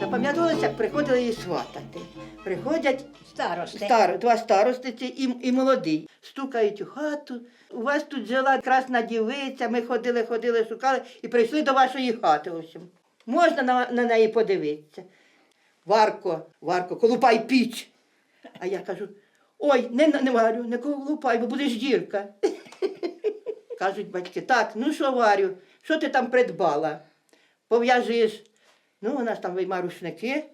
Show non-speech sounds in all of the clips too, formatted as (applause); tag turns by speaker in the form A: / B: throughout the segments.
A: Запам'яталося, як приходили її сватати. Приходять
B: Старости.
A: стар, два старостиці і, і молодий. Стукають у хату. У вас тут жила красна дівиця, ми ходили, ходили, шукали і прийшли до вашої хати. В общем. Можна на, на неї подивитися. Варко, Варко, колупай піч. А я кажу: ой, не, не варю, не колупай, бо будеш дірка. Кажуть батьки, так, ну що варю, що ти там придбала? Пов'яжеш. Ну, вона ж там вийма рушники,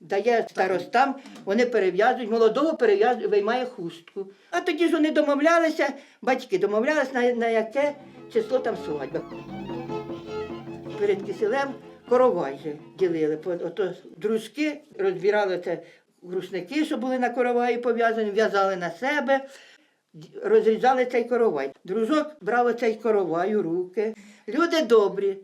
A: дає старостам, вони перев'язують, молодого перев'язує, виймає хустку. А тоді ж вони домовлялися, батьки домовлялися, на, на яке число там свадьба. Перед киселем коровай же ділили. Ото дружки розбирали це рушники, що були на короваї пов'язані, в'язали на себе, розрізали цей коровай. Дружок брав оцей коровай у руки. Люди добрі,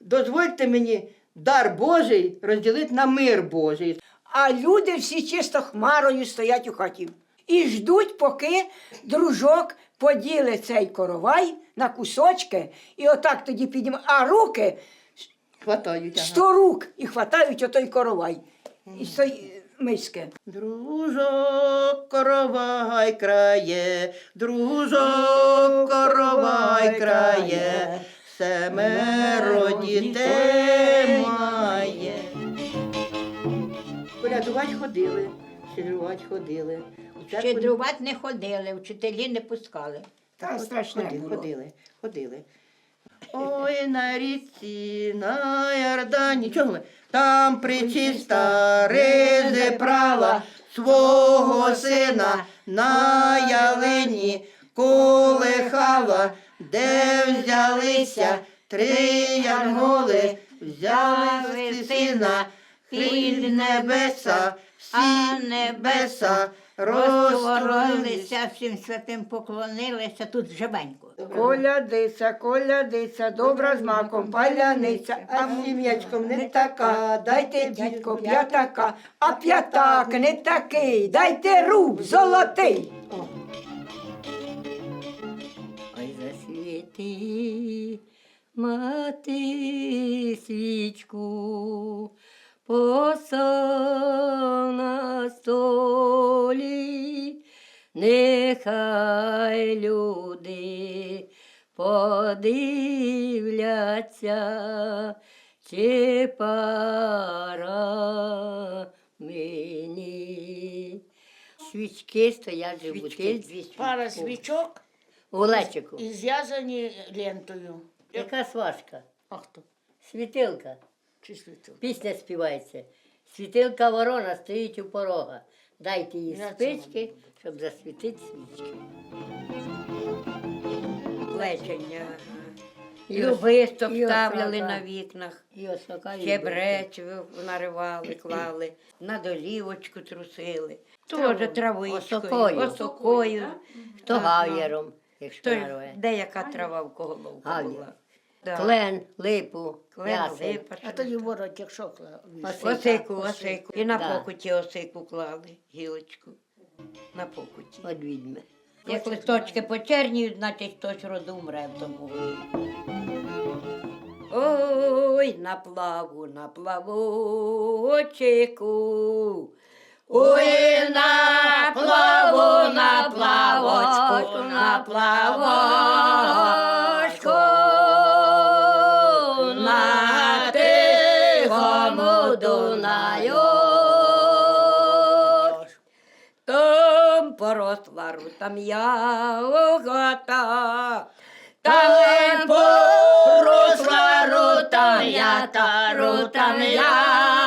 A: дозвольте мені дар Божий розділити на мир Божий.
B: А люди всі чисто хмарою стоять у хаті. І ждуть, поки дружок поділить цей коровай на кусочки, і отак тоді підніме, а руки
A: Хватають. ага.
B: сто рук і хватають отой коровай. І миски.
A: Дружок коровай крає, дружок коровай крає, семеро дітей має. Колядувати ходили, щедрувати ходили. У церкву
C: Щедрувати не ходили, вчителі не пускали.
B: Та страшне
A: ходили,
B: було.
A: ходили, ходили. Ой, на річці, на Ярдані, чого ми? Там причиста ризи прала свого сина на ялині колихала, де взялися три янголи, взяли сина, хліб небеса, всі
C: небеса
A: розтворилися.
C: всім святим поклонилися. Тут жабенько.
B: Колядиця, колядиця, добра з маком, паляниця,
A: А сім'ячком не така,
B: Дайте, дядько, п'ятака, а п'ятак не такий, дайте руб золотий.
D: Ой, засвіти, мати свічку, нехай люди подивляться, чи пора мені. Свічки стоять в бутильці.
E: Пара свічок
D: Лечику.
E: і зв'язані лентою.
D: Яка сважка?
E: А хто?
D: Світилка.
E: Чи свічок?
D: Пісня співається. Світилка ворона стоїть у порога. Дайте їй спички, щоб засвітити свічки.
F: Плечення. Любисток ставляли на вікнах, чебрець наривали, (clears throat) клали, на долівочку трусили. Теж травичкою,
D: Осокою. Хто гав'єром, якщо
F: деяка трава в кого була. Да.
D: Клен, липу,
F: Клен,
D: ясень.
F: липа,
E: А тоді ворот, якщо кла-
D: Осика.
F: Осику, осику. І на
D: Да.
F: покуті осику клали, гілочку. На покуті.
D: От відьми.
F: Як листочки почерніють, значить хтось роду умре в тому. Ой, на плаву, на плавочку. Ой, на плаву, на плавочку, на плавочку, Дунаю. Там поросла рутам ягота, там поросла рутам ята, рутам ята,